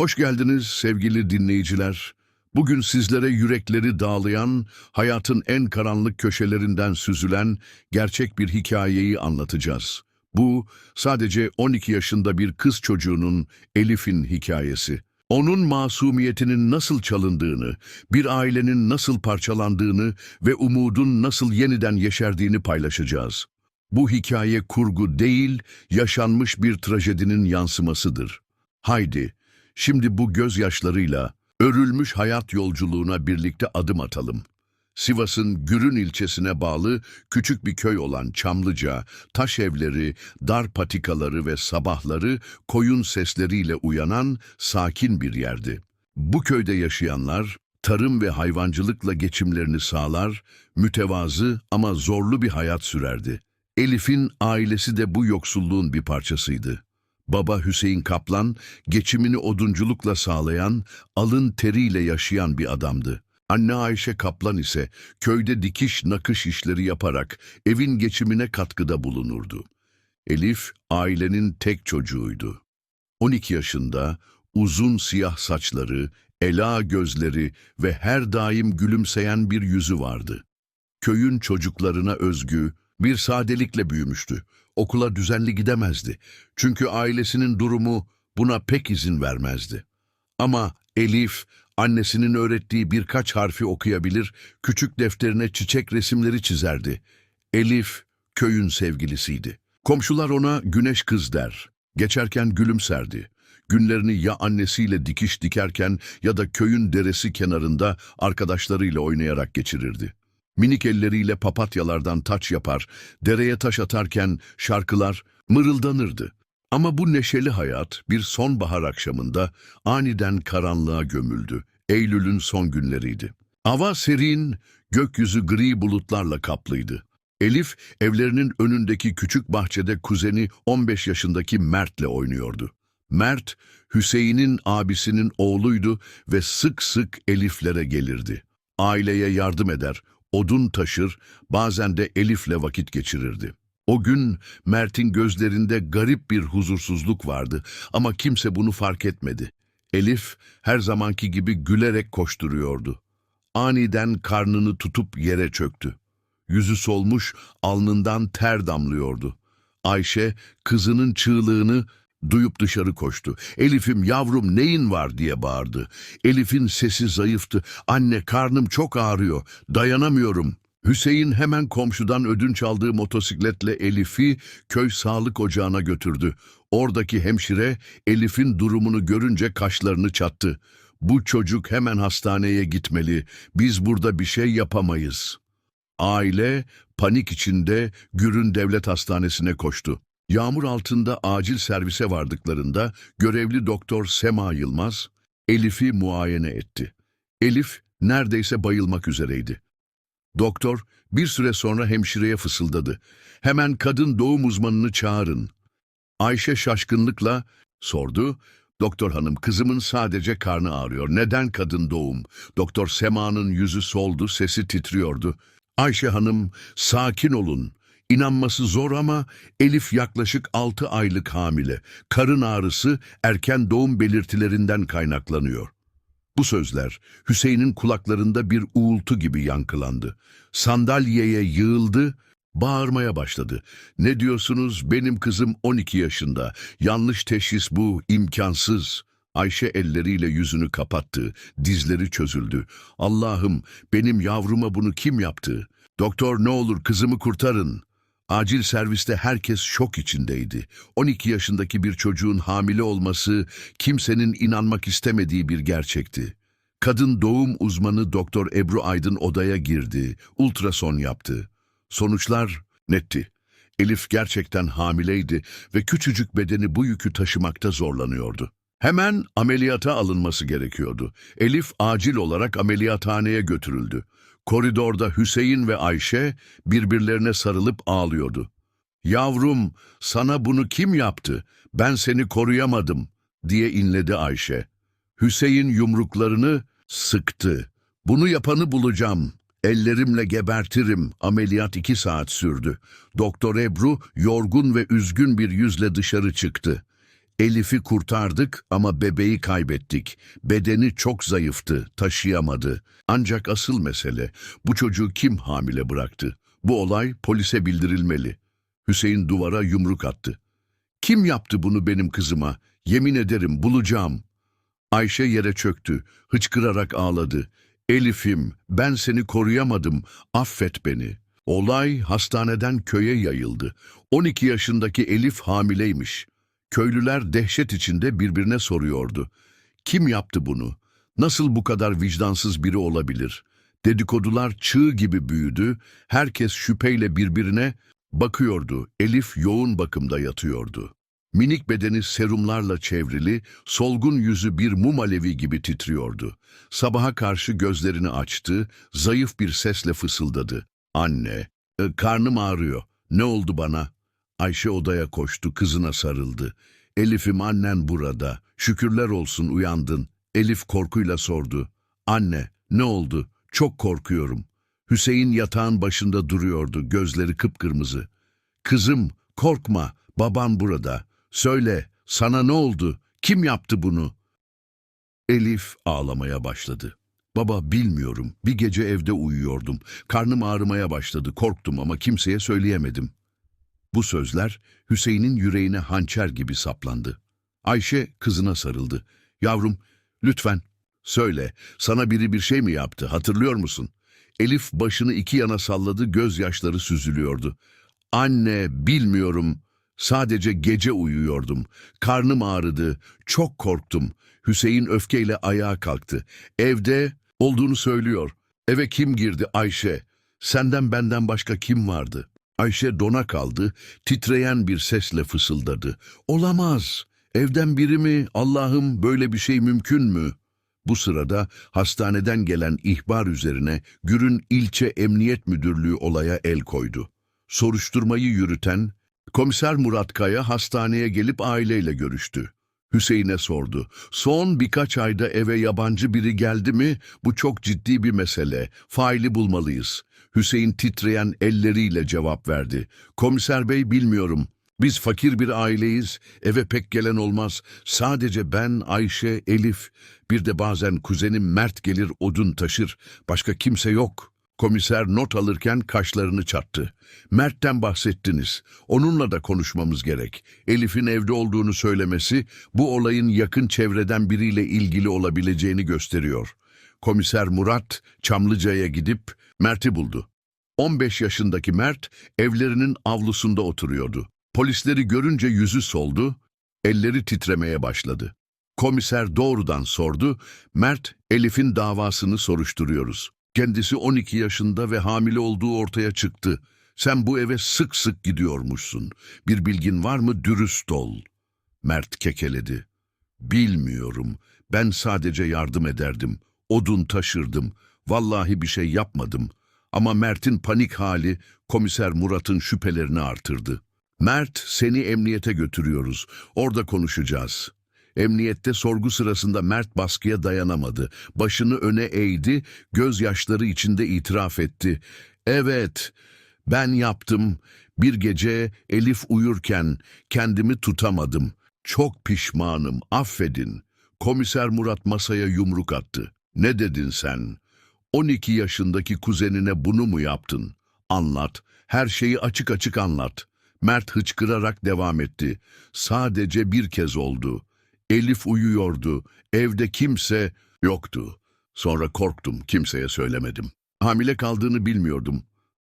Hoş geldiniz sevgili dinleyiciler. Bugün sizlere yürekleri dağlayan, hayatın en karanlık köşelerinden süzülen gerçek bir hikayeyi anlatacağız. Bu sadece 12 yaşında bir kız çocuğunun Elif'in hikayesi. Onun masumiyetinin nasıl çalındığını, bir ailenin nasıl parçalandığını ve umudun nasıl yeniden yeşerdiğini paylaşacağız. Bu hikaye kurgu değil, yaşanmış bir trajedinin yansımasıdır. Haydi, şimdi bu gözyaşlarıyla örülmüş hayat yolculuğuna birlikte adım atalım. Sivas'ın Gürün ilçesine bağlı küçük bir köy olan Çamlıca, taş evleri, dar patikaları ve sabahları koyun sesleriyle uyanan sakin bir yerdi. Bu köyde yaşayanlar tarım ve hayvancılıkla geçimlerini sağlar, mütevazı ama zorlu bir hayat sürerdi. Elif'in ailesi de bu yoksulluğun bir parçasıydı. Baba Hüseyin Kaplan, geçimini odunculukla sağlayan, alın teriyle yaşayan bir adamdı. Anne Ayşe Kaplan ise köyde dikiş nakış işleri yaparak evin geçimine katkıda bulunurdu. Elif, ailenin tek çocuğuydu. 12 yaşında, uzun siyah saçları, ela gözleri ve her daim gülümseyen bir yüzü vardı. Köyün çocuklarına özgü, bir sadelikle büyümüştü. Okula düzenli gidemezdi. Çünkü ailesinin durumu buna pek izin vermezdi. Ama Elif, annesinin öğrettiği birkaç harfi okuyabilir, küçük defterine çiçek resimleri çizerdi. Elif, köyün sevgilisiydi. Komşular ona güneş kız der. Geçerken gülümserdi. Günlerini ya annesiyle dikiş dikerken ya da köyün deresi kenarında arkadaşlarıyla oynayarak geçirirdi. Minik elleriyle papatyalardan taç yapar, dereye taş atarken şarkılar mırıldanırdı. Ama bu neşeli hayat bir sonbahar akşamında aniden karanlığa gömüldü. Eylül'ün son günleriydi. Hava serin, gökyüzü gri bulutlarla kaplıydı. Elif evlerinin önündeki küçük bahçede kuzeni 15 yaşındaki Mert'le oynuyordu. Mert, Hüseyin'in abisinin oğluydu ve sık sık Elif'lere gelirdi. Aileye yardım eder, odun taşır, bazen de Elif'le vakit geçirirdi. O gün Mert'in gözlerinde garip bir huzursuzluk vardı ama kimse bunu fark etmedi. Elif her zamanki gibi gülerek koşturuyordu. Aniden karnını tutup yere çöktü. Yüzü solmuş, alnından ter damlıyordu. Ayşe kızının çığlığını duyup dışarı koştu. Elif'im yavrum neyin var diye bağırdı. Elif'in sesi zayıftı. Anne karnım çok ağrıyor, dayanamıyorum. Hüseyin hemen komşudan ödünç aldığı motosikletle Elif'i köy sağlık ocağına götürdü. Oradaki hemşire Elif'in durumunu görünce kaşlarını çattı. Bu çocuk hemen hastaneye gitmeli. Biz burada bir şey yapamayız. Aile panik içinde Gürün Devlet Hastanesi'ne koştu. Yağmur altında acil servise vardıklarında görevli doktor Sema Yılmaz Elif'i muayene etti. Elif neredeyse bayılmak üzereydi. Doktor bir süre sonra hemşireye fısıldadı. Hemen kadın doğum uzmanını çağırın. Ayşe şaşkınlıkla sordu. Doktor hanım kızımın sadece karnı ağrıyor. Neden kadın doğum? Doktor Sema'nın yüzü soldu, sesi titriyordu. Ayşe hanım sakin olun. İnanması zor ama Elif yaklaşık 6 aylık hamile. Karın ağrısı erken doğum belirtilerinden kaynaklanıyor. Bu sözler Hüseyin'in kulaklarında bir uğultu gibi yankılandı. Sandalyeye yığıldı, bağırmaya başladı. Ne diyorsunuz benim kızım 12 yaşında. Yanlış teşhis bu, imkansız. Ayşe elleriyle yüzünü kapattı, dizleri çözüldü. Allah'ım benim yavruma bunu kim yaptı? Doktor ne olur kızımı kurtarın. Acil serviste herkes şok içindeydi. 12 yaşındaki bir çocuğun hamile olması kimsenin inanmak istemediği bir gerçekti. Kadın doğum uzmanı Doktor Ebru Aydın odaya girdi, ultrason yaptı. Sonuçlar netti. Elif gerçekten hamileydi ve küçücük bedeni bu yükü taşımakta zorlanıyordu. Hemen ameliyata alınması gerekiyordu. Elif acil olarak ameliyathaneye götürüldü. Koridorda Hüseyin ve Ayşe birbirlerine sarılıp ağlıyordu. Yavrum, sana bunu kim yaptı? Ben seni koruyamadım, diye inledi Ayşe. Hüseyin yumruklarını sıktı. Bunu yapanı bulacağım. Ellerimle gebertirim. Ameliyat iki saat sürdü. Doktor Ebru yorgun ve üzgün bir yüzle dışarı çıktı. Elif'i kurtardık ama bebeği kaybettik. Bedeni çok zayıftı, taşıyamadı. Ancak asıl mesele, bu çocuğu kim hamile bıraktı? Bu olay polise bildirilmeli. Hüseyin duvara yumruk attı. Kim yaptı bunu benim kızıma? Yemin ederim bulacağım. Ayşe yere çöktü, hıçkırarak ağladı. Elif'im, ben seni koruyamadım, affet beni. Olay hastaneden köye yayıldı. 12 yaşındaki Elif hamileymiş. Köylüler dehşet içinde birbirine soruyordu. Kim yaptı bunu? Nasıl bu kadar vicdansız biri olabilir? Dedikodular çığ gibi büyüdü, herkes şüpheyle birbirine bakıyordu. Elif yoğun bakımda yatıyordu. Minik bedeni serumlarla çevrili, solgun yüzü bir mum alevi gibi titriyordu. Sabaha karşı gözlerini açtı, zayıf bir sesle fısıldadı. Anne, e, karnım ağrıyor. Ne oldu bana? Ayşe odaya koştu, kızına sarıldı. Elif'im annen burada. Şükürler olsun uyandın. Elif korkuyla sordu. Anne, ne oldu? Çok korkuyorum. Hüseyin yatağın başında duruyordu, gözleri kıpkırmızı. Kızım, korkma, baban burada. Söyle, sana ne oldu? Kim yaptı bunu? Elif ağlamaya başladı. Baba bilmiyorum, bir gece evde uyuyordum. Karnım ağrımaya başladı, korktum ama kimseye söyleyemedim. Bu sözler Hüseyin'in yüreğine hançer gibi saplandı. Ayşe kızına sarıldı. Yavrum, lütfen söyle, sana biri bir şey mi yaptı, hatırlıyor musun? Elif başını iki yana salladı, gözyaşları süzülüyordu. Anne, bilmiyorum. Sadece gece uyuyordum. Karnım ağrıdı. Çok korktum. Hüseyin öfkeyle ayağa kalktı. Evde olduğunu söylüyor. Eve kim girdi Ayşe? Senden benden başka kim vardı? Ayşe dona kaldı, titreyen bir sesle fısıldadı. Olamaz. Evden biri mi? Allah'ım böyle bir şey mümkün mü? Bu sırada hastaneden gelen ihbar üzerine Gür'ün ilçe emniyet müdürlüğü olaya el koydu. Soruşturmayı yürüten komiser Murat Kaya hastaneye gelip aileyle görüştü. Hüseyin'e sordu. Son birkaç ayda eve yabancı biri geldi mi? Bu çok ciddi bir mesele. Faili bulmalıyız. Hüseyin titreyen elleriyle cevap verdi. Komiser bey bilmiyorum. Biz fakir bir aileyiz. Eve pek gelen olmaz. Sadece ben, Ayşe, Elif. Bir de bazen kuzenim Mert gelir odun taşır. Başka kimse yok. Komiser not alırken kaşlarını çattı. Mert'ten bahsettiniz. Onunla da konuşmamız gerek. Elif'in evde olduğunu söylemesi bu olayın yakın çevreden biriyle ilgili olabileceğini gösteriyor. Komiser Murat Çamlıca'ya gidip Mert'i buldu. 15 yaşındaki Mert evlerinin avlusunda oturuyordu. Polisleri görünce yüzü soldu, elleri titremeye başladı. Komiser doğrudan sordu, Mert, Elif'in davasını soruşturuyoruz. Kendisi 12 yaşında ve hamile olduğu ortaya çıktı. Sen bu eve sık sık gidiyormuşsun. Bir bilgin var mı dürüst ol. Mert kekeledi. Bilmiyorum. Ben sadece yardım ederdim. Odun taşırdım. Vallahi bir şey yapmadım. Ama Mert'in panik hali komiser Murat'ın şüphelerini artırdı. Mert, seni emniyete götürüyoruz. Orada konuşacağız. Emniyette sorgu sırasında Mert baskıya dayanamadı. Başını öne eğdi, gözyaşları içinde itiraf etti. Evet, ben yaptım. Bir gece Elif uyurken kendimi tutamadım. Çok pişmanım, affedin. Komiser Murat masaya yumruk attı. Ne dedin sen? 12 yaşındaki kuzenine bunu mu yaptın? Anlat, her şeyi açık açık anlat. Mert hıçkırarak devam etti. Sadece bir kez oldu. Elif uyuyordu. Evde kimse yoktu. Sonra korktum, kimseye söylemedim. Hamile kaldığını bilmiyordum.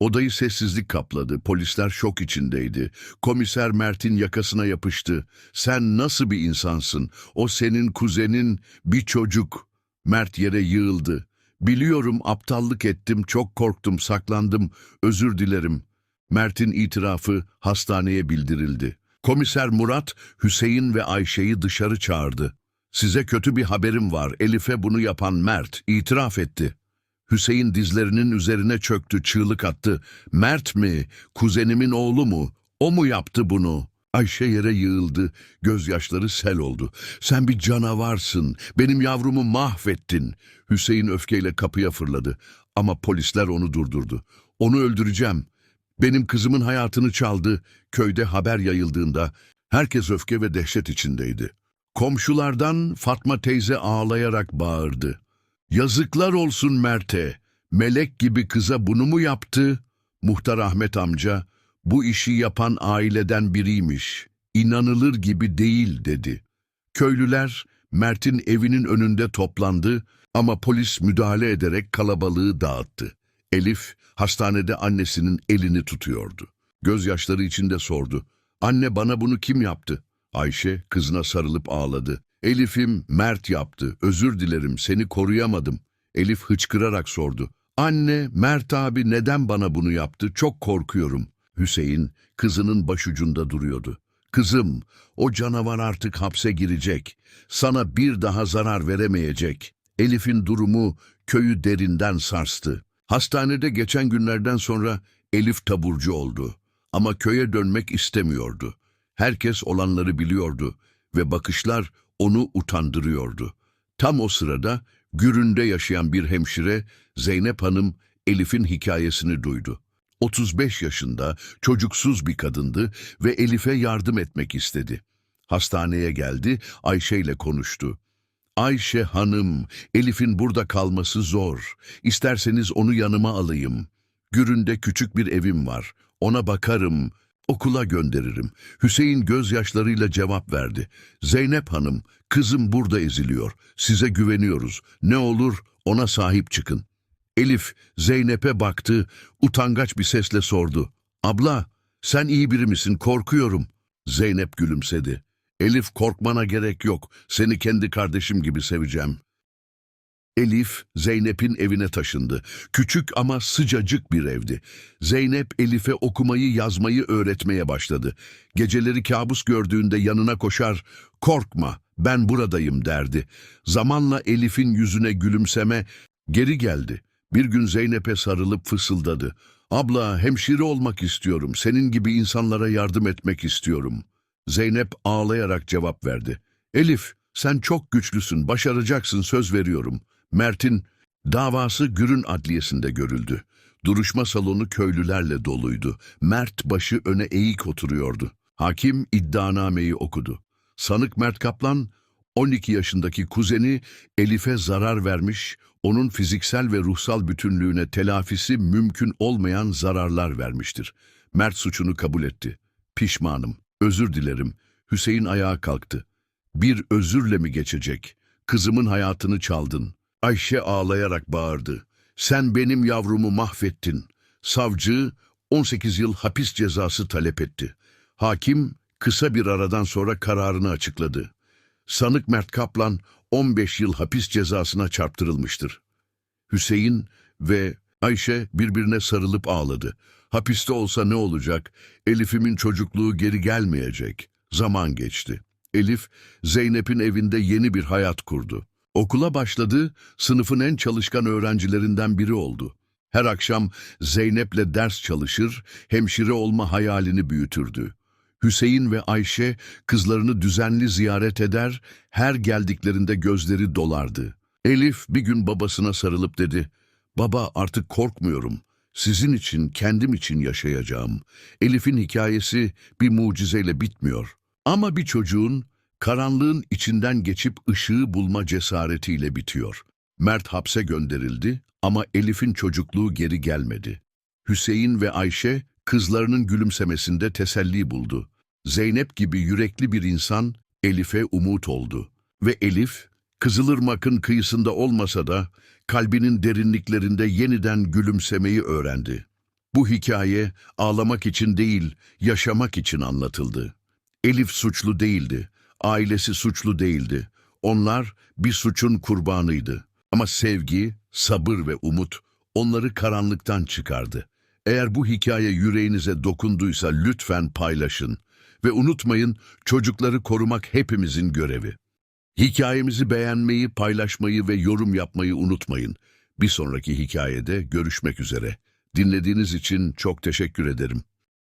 Odayı sessizlik kapladı. Polisler şok içindeydi. Komiser Mert'in yakasına yapıştı. Sen nasıl bir insansın? O senin kuzenin bir çocuk. Mert yere yığıldı. Biliyorum aptallık ettim, çok korktum, saklandım. Özür dilerim. Mert'in itirafı hastaneye bildirildi. Komiser Murat, Hüseyin ve Ayşe'yi dışarı çağırdı. Size kötü bir haberim var. Elif'e bunu yapan Mert itiraf etti. Hüseyin dizlerinin üzerine çöktü, çığlık attı. Mert mi? Kuzenimin oğlu mu? O mu yaptı bunu? Ayşe yere yığıldı, gözyaşları sel oldu. Sen bir canavarsın, benim yavrumu mahvettin. Hüseyin öfkeyle kapıya fırladı. Ama polisler onu durdurdu. Onu öldüreceğim. Benim kızımın hayatını çaldı. Köyde haber yayıldığında Herkes öfke ve dehşet içindeydi. Komşulardan Fatma teyze ağlayarak bağırdı. Yazıklar olsun Mert'e. Melek gibi kıza bunu mu yaptı? Muhtar Ahmet amca, bu işi yapan aileden biriymiş. İnanılır gibi değil dedi. Köylüler Mert'in evinin önünde toplandı ama polis müdahale ederek kalabalığı dağıttı. Elif hastanede annesinin elini tutuyordu. Gözyaşları içinde sordu. Anne bana bunu kim yaptı? Ayşe kızına sarılıp ağladı. Elif'im Mert yaptı. Özür dilerim seni koruyamadım. Elif hıçkırarak sordu. Anne Mert abi neden bana bunu yaptı? Çok korkuyorum. Hüseyin kızının başucunda duruyordu. Kızım o canavar artık hapse girecek. Sana bir daha zarar veremeyecek. Elif'in durumu köyü derinden sarstı. Hastanede geçen günlerden sonra Elif taburcu oldu. Ama köye dönmek istemiyordu. Herkes olanları biliyordu ve bakışlar onu utandırıyordu. Tam o sırada Gürün'de yaşayan bir hemşire Zeynep Hanım Elif'in hikayesini duydu. 35 yaşında çocuksuz bir kadındı ve Elif'e yardım etmek istedi. Hastaneye geldi, Ayşe ile konuştu. Ayşe hanım, Elif'in burada kalması zor. İsterseniz onu yanıma alayım. Gürün'de küçük bir evim var. Ona bakarım, okula gönderirim. Hüseyin gözyaşlarıyla cevap verdi. Zeynep hanım, kızım burada eziliyor. Size güveniyoruz. Ne olur ona sahip çıkın. Elif Zeynep'e baktı, utangaç bir sesle sordu. Abla, sen iyi biri misin? Korkuyorum. Zeynep gülümsedi. Elif korkmana gerek yok. Seni kendi kardeşim gibi seveceğim. Elif, Zeynep'in evine taşındı. Küçük ama sıcacık bir evdi. Zeynep, Elif'e okumayı, yazmayı öğretmeye başladı. Geceleri kabus gördüğünde yanına koşar, korkma, ben buradayım derdi. Zamanla Elif'in yüzüne gülümseme geri geldi. Bir gün Zeynep'e sarılıp fısıldadı. Abla, hemşire olmak istiyorum, senin gibi insanlara yardım etmek istiyorum. Zeynep ağlayarak cevap verdi. Elif, sen çok güçlüsün, başaracaksın söz veriyorum. Mert'in davası Gürün Adliyesi'nde görüldü. Duruşma salonu köylülerle doluydu. Mert başı öne eğik oturuyordu. Hakim iddianameyi okudu. Sanık Mert Kaplan, 12 yaşındaki kuzeni Elif'e zarar vermiş, onun fiziksel ve ruhsal bütünlüğüne telafisi mümkün olmayan zararlar vermiştir. Mert suçunu kabul etti. Pişmanım, özür dilerim. Hüseyin ayağa kalktı. Bir özürle mi geçecek? Kızımın hayatını çaldın. Ayşe ağlayarak bağırdı. Sen benim yavrumu mahvettin. Savcı 18 yıl hapis cezası talep etti. Hakim kısa bir aradan sonra kararını açıkladı. Sanık Mert Kaplan 15 yıl hapis cezasına çarptırılmıştır. Hüseyin ve Ayşe birbirine sarılıp ağladı. Hapiste olsa ne olacak? Elif'imin çocukluğu geri gelmeyecek. Zaman geçti. Elif, Zeynep'in evinde yeni bir hayat kurdu. Okula başladı, sınıfın en çalışkan öğrencilerinden biri oldu. Her akşam Zeynep'le ders çalışır, hemşire olma hayalini büyütürdü. Hüseyin ve Ayşe kızlarını düzenli ziyaret eder, her geldiklerinde gözleri dolardı. Elif bir gün babasına sarılıp dedi, ''Baba artık korkmuyorum. Sizin için, kendim için yaşayacağım. Elif'in hikayesi bir mucizeyle bitmiyor. Ama bir çocuğun karanlığın içinden geçip ışığı bulma cesaretiyle bitiyor. Mert hapse gönderildi ama Elif'in çocukluğu geri gelmedi. Hüseyin ve Ayşe kızlarının gülümsemesinde teselli buldu. Zeynep gibi yürekli bir insan Elif'e umut oldu. Ve Elif, Kızılırmak'ın kıyısında olmasa da kalbinin derinliklerinde yeniden gülümsemeyi öğrendi. Bu hikaye ağlamak için değil, yaşamak için anlatıldı. Elif suçlu değildi, ailesi suçlu değildi. Onlar bir suçun kurbanıydı. Ama sevgi, sabır ve umut onları karanlıktan çıkardı. Eğer bu hikaye yüreğinize dokunduysa lütfen paylaşın. Ve unutmayın çocukları korumak hepimizin görevi. Hikayemizi beğenmeyi, paylaşmayı ve yorum yapmayı unutmayın. Bir sonraki hikayede görüşmek üzere. Dinlediğiniz için çok teşekkür ederim.